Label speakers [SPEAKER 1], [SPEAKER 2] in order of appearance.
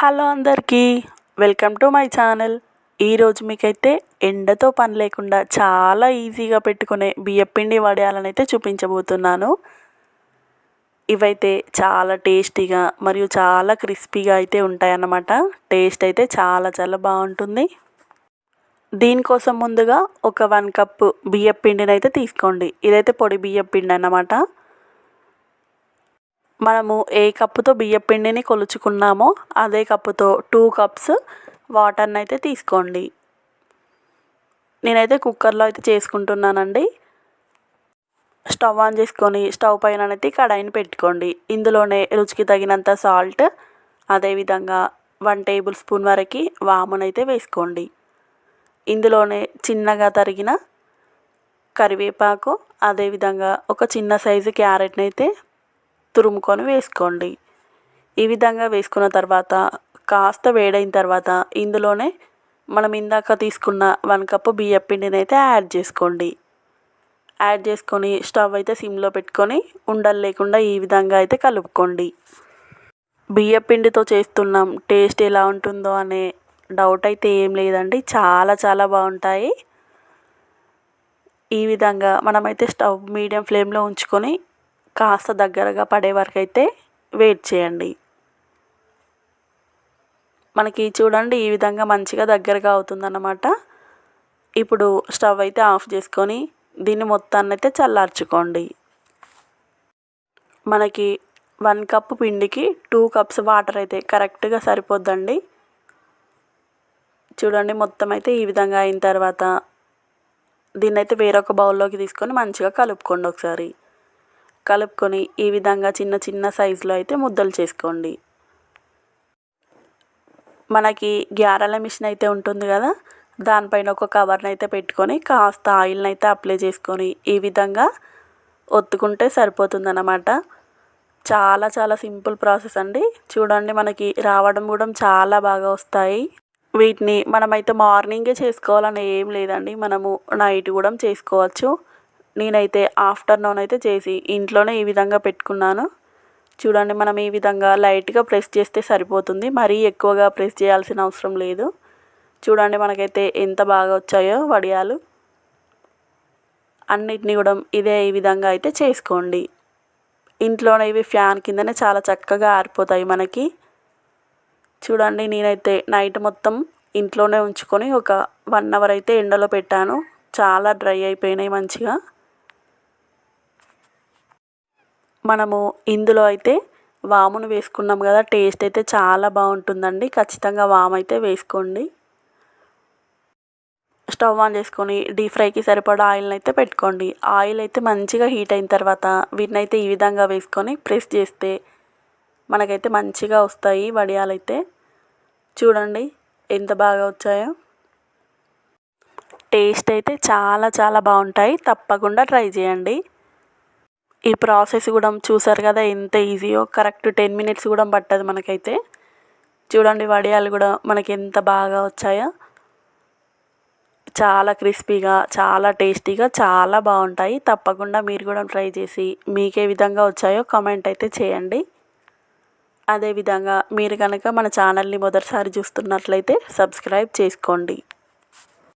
[SPEAKER 1] Hello అందరికీ welcome to my channel. ఈరోజు మీకైతే ఎండతో పని లేకుండా చాలా ఈజీగా పెట్టుకునే బియ్యపిండి వడియాలని అయితే చూపించబోతున్నాను. ఇవైతే చాలా టేస్టీగా మరియు చాలా క్రిస్పీగా అయితే ఉంటాయన్నమాట. టేస్ట్ అయితే చాలా చాలా బాగుంటుంది. దీనికోసం ముందుగా ఒక వన్ కప్పు బియ్యపిండిని అయితే తీసుకోండి. ఇదైతే పొడి బియ్యపిండి అన్నమాట. మనము ఏ కప్పుతో బియ్యం పిండిని కొలుచుకున్నామో అదే కప్పుతో టూ కప్స్ వాటర్ని అయితే తీసుకోండి. నేనైతే కుక్కర్లో అయితే చేసుకుంటున్నానండి. స్టవ్ ఆన్ చేసుకొని స్టవ్ పైన అయితే కడాయిని పెట్టుకోండి. ఇందులోనే రుచికి తగినంత సాల్ట్ అదేవిధంగా వన్ టేబుల్ స్పూన్ వరకు వామునైతే వేసుకోండి. ఇందులోనే చిన్నగా తరిగిన కరివేపాకు అదేవిధంగా ఒక చిన్న సైజు క్యారెట్ని అయితే తురుముకొని వేసుకోండి. ఈ విధంగా వేసుకున్న తర్వాత కాస్త వేడైన తర్వాత ఇందులోనే మనం ఇందాక తీసుకున్న వన్ కప్పు బియ్యం పిండిని అయితే యాడ్ చేసుకోండి. యాడ్ చేసుకొని స్టవ్ అయితే సిమ్లో పెట్టుకొని ఉండలు లేకుండా ఈ విధంగా అయితే కలుపుకోండి. బియ్యం పిండితో చేస్తున్నాం టేస్ట్ ఎలా ఉంటుందో అనే డౌట్ అయితే ఏం లేదండి. చాలా చాలా బాగుంటాయి. ఈ విధంగా మనమైతే స్టవ్ మీడియం ఫ్లేమ్లో ఉంచుకొని కాస్త దగ్గరగా పడే వరకు అయితే వెయిట్ చేయండి. మనకి చూడండి ఈ విధంగా మంచిగా దగ్గరగా అవుతుందన్నమాట. ఇప్పుడు స్టవ్ అయితే ఆఫ్ చేసుకొని దీన్ని మొత్తాన్ని అయితే చల్లార్చుకోండి. మనకి వన్ కప్ పిండికి టూ కప్స్ వాటర్ అయితే కరెక్ట్గా సరిపోద్దండి. చూడండి మొత్తం అయితే ఈ విధంగా అయిన తర్వాత దీన్నైతే వేరొక బౌల్లోకి తీసుకొని మంచిగా కలుపుకోండి ఒకసారి. కలుపుకొని ఈ విధంగా చిన్న చిన్న సైజులో అయితే ముద్దలు చేసుకోండి. మనకి గ్యారల మిషన్ అయితే ఉంటుంది కదా దానిపైన ఒక కవర్ని అయితే పెట్టుకొని కాస్త ఆయిల్ని అయితే అప్లై చేసుకొని ఈ విధంగా ఒత్తుకుంటే సరిపోతుందన్నమాట. చాలా చాలా సింపుల్ ప్రాసెస్ అండి. చూడండి మనకి రావడం కూడా చాలా బాగా వస్తాయి. వీటిని మనమైతే మార్నింగే చేసుకోవాలని ఏం లేదండి. మనము నైట్ కూడా చేసుకోవచ్చు. నేనైతే ఆఫ్టర్నూన్ అయితే చేసి ఇంట్లోనే ఈ విధంగా పెట్టుకున్నాను. చూడండి మనం ఈ విధంగా లైట్గా ప్రెస్ చేస్తే సరిపోతుంది. మరీ ఎక్కువగా ప్రెస్ చేయాల్సిన అవసరం లేదు. చూడండి మనకైతే ఎంత బాగా వచ్చాయో వడియాలు. అన్నిటిని కూడా ఇదే ఈ విధంగా అయితే చేసుకోండి. ఇంట్లోనే ఇవి ఫ్యాన్ కిందనే చాలా చక్కగా ఆరిపోతాయి మనకి. చూడండి నేనైతే నైట్ మొత్తం ఇంట్లోనే ఉంచుకొని ఒక వన్ అవర్ అయితే ఎండలో పెట్టాను. చాలా డ్రై అయిపోయినాయి మంచిగా. మనము ఇందులో అయితే వామును వేసుకున్నాం కదా టేస్ట్ అయితే చాలా బాగుంటుందండి. ఖచ్చితంగా వాము అయితే వేసుకోండి. స్టవ్ ఆన్ చేసుకొని డీప్ ఫ్రైకి సరిపడా ఆయిల్ని అయితే పెట్టుకోండి. ఆయిల్ అయితే మంచిగా హీట్ అయిన తర్వాత వీటిని అయితే ఈ విధంగా వేసుకొని ప్రెస్ చేస్తే మనకైతే మంచిగా వస్తాయి వడియాలైతే చూడండి ఎంత బాగా వచ్చాయో. టేస్ట్ అయితే చాలా చాలా బాగుంటాయి. తప్పకుండా ట్రై చేయండి. ఈ ప్రాసెస్ కూడా చూసారు కదా ఎంత ఈజీయో. కరెక్ట్ టెన్ మినిట్స్ కూడా పట్టదు మనకైతే. చూడండి వడియాలు కూడా మనకి ఎంత బాగా వచ్చాయో. చాలా క్రిస్పీగా చాలా టేస్టీగా చాలా బాగుంటాయి. తప్పకుండా మీరు కూడా ట్రై చేసి మీకే విధంగా వచ్చాయో కామెంట్ అయితే చేయండి. అదేవిధంగా మీరు కనుక మన ఛానల్ని మొదటిసారి చూస్తున్నట్లయితే సబ్స్క్రైబ్ చేసుకోండి.